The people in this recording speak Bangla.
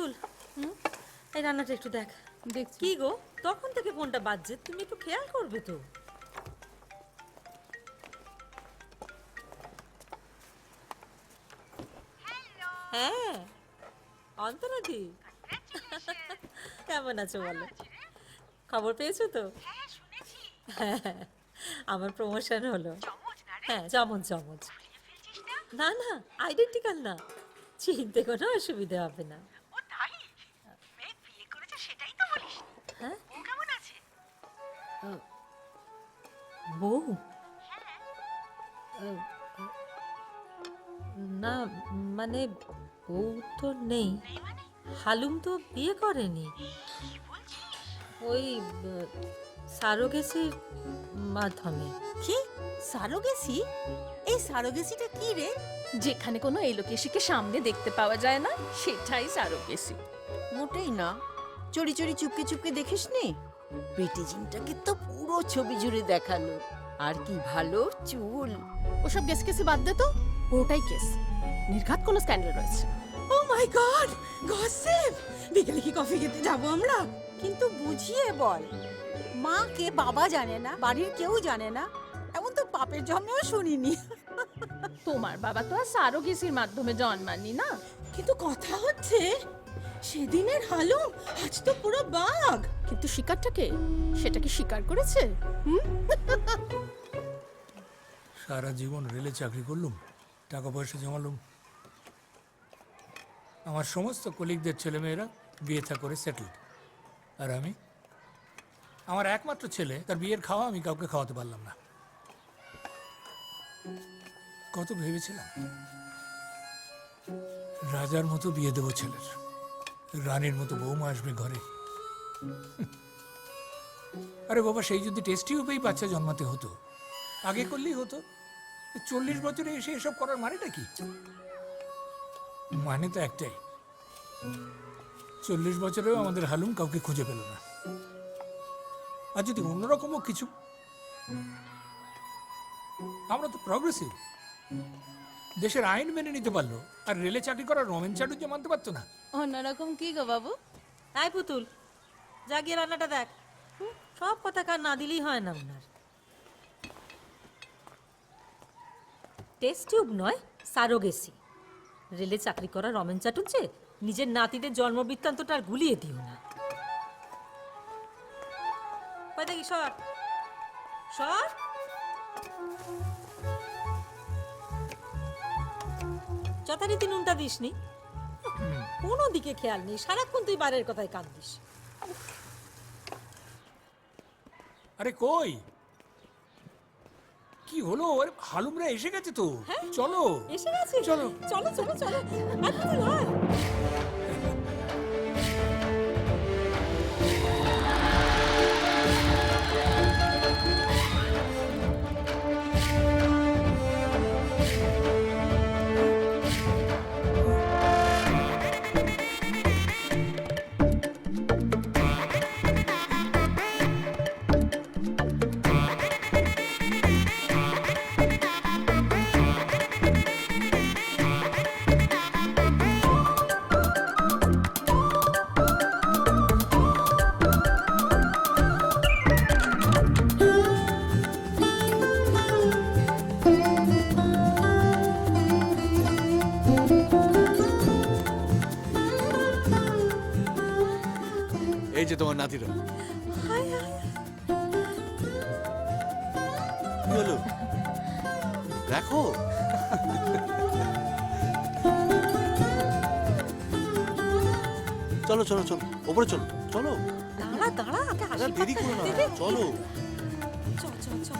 পুতুল এই রান্নাটা একটু দেখ। দেখছি। কি গো? তখন থেকে ফোনটা বাজছে তুমি একটু খেয়াল করবে তো। হ্যাঁ। অন্তরাদি। কেমন আছো বলো? খবর পেয়েছ তো? হ্যাঁ আমার প্রমোশন হলো। হ্যাঁ চমন চমচ না? না আইডেন্টিক্যাল না। চিনতে কোনো অসুবিধা হবে না ও তাই মেঘ বিয়ে করেছে সেটাই তো বলিস হ্যাঁ ও কেমন আছে বউ? আহ, না মানে বউ তো নেই। হালুম তো বিয়ে করেনি। ওই সারোগেসির মাধ্যমে। কি? সারোগেসি? এই সারোগেসিটা কি রে? যেখানে কোনো এলোকেশিকে সামনে দেখতে পাওয়া যায় না সেটাই সারোগেসি। মোটেই না। চড়ি চড়ি চুপকে চুপকে দেখিসনি? পেটিজিনটাকে তো পুরো ছবি জুড়ে দেখাল। আর কি ভালো চুল। ওসব কেস কেসে বাদ দে তো। ওটাই কেস নির্ঘাত কোনো স্ক্যান্ডাল রয়েছে। ও মাই গড গসিপ বিকেলে কি কফি খেতে যাব আমরা? কিন্তু বুঝিয়ে বল মা কে বাবা জানে না বাড়ির কেউ জানে না? এমন তো বাপের জন্মেও শুনিনি। তোমার বাবা তো আর সারোগেসির মাধ্যমে জন্মাননি না? কিন্তু কথা হচ্ছে সেদিনের হালুম আজ তো পুরো বাঘ। কিন্তু শিকারটাকে সেটা কি স্বীকার করেছে? হুম? সারা জীবন রেলে চাকরি করলুম টাকা পয়সা জমালুম। আমার সমস্ত কলিগদের ছেলেমেয়েরা বিয়ে থা করে সেটেলড আর আমি? আমার একমাত্র ছেলে তার বিয়ের খাওয়া আমি কাউকে খাওয়াতে পারলাম না। কত ভেবেছিলাম? রাজার মতো বিয়ে দেবো ছেলের। রানীর মতো বৌমা আসবে ঘরে। আরে বাবা, সেই যদি টেস্ট টিউবেই বাচ্চা জন্মাতে হতো। আগে করলেই হতো। চল্লিশ বছরে এসে এসব করার মানেটা কি? মানে তো একটাই। চল্লিশ বছরেও আমাদের হালুম কাউকে খুঁজে পেল না। আর যদি অন্যরকমও কিছু? আমরা তো প্রগ্রেসিভ দেশের আইন মেনে নিতে পারল, আর রেলে চাকরি করার রমেন চাটুর্য মানতে পারতো না। অন্যরকম কি গো বাবু? তাই পুতুল যা গিয়ে রান্নাটা দেখ। সব কথা কার না দিলেই হয় না ওনার টেস্ট টিউব নয়, সারোগেসি। রেলে চাকরি করা রমেন চাটুর্যে নিজের নাতিদের জন্মবৃত্তান্তটা আর গুলিয়ে দিও না। দেখি, সর। সর। যথারীতি নুনটা দিসনি। কোনো দিকে খেয়াল নেই সারাক্ষণ তুই বারের কথায় কাঁদিস আরে কই? কি হলো? আরে হালুমরা এসে গেছে তো। চলো। এসে গেছে। চলো। চলো চলো চলো। আর হয় এই যে তোমার নাতিরা কি হলো? দেখো। চলো চলো চলো ওপরে চলো চলো। দাঁড়া দাঁড়া আগে হাসি দেরি করো না। চলো। চল চল চল।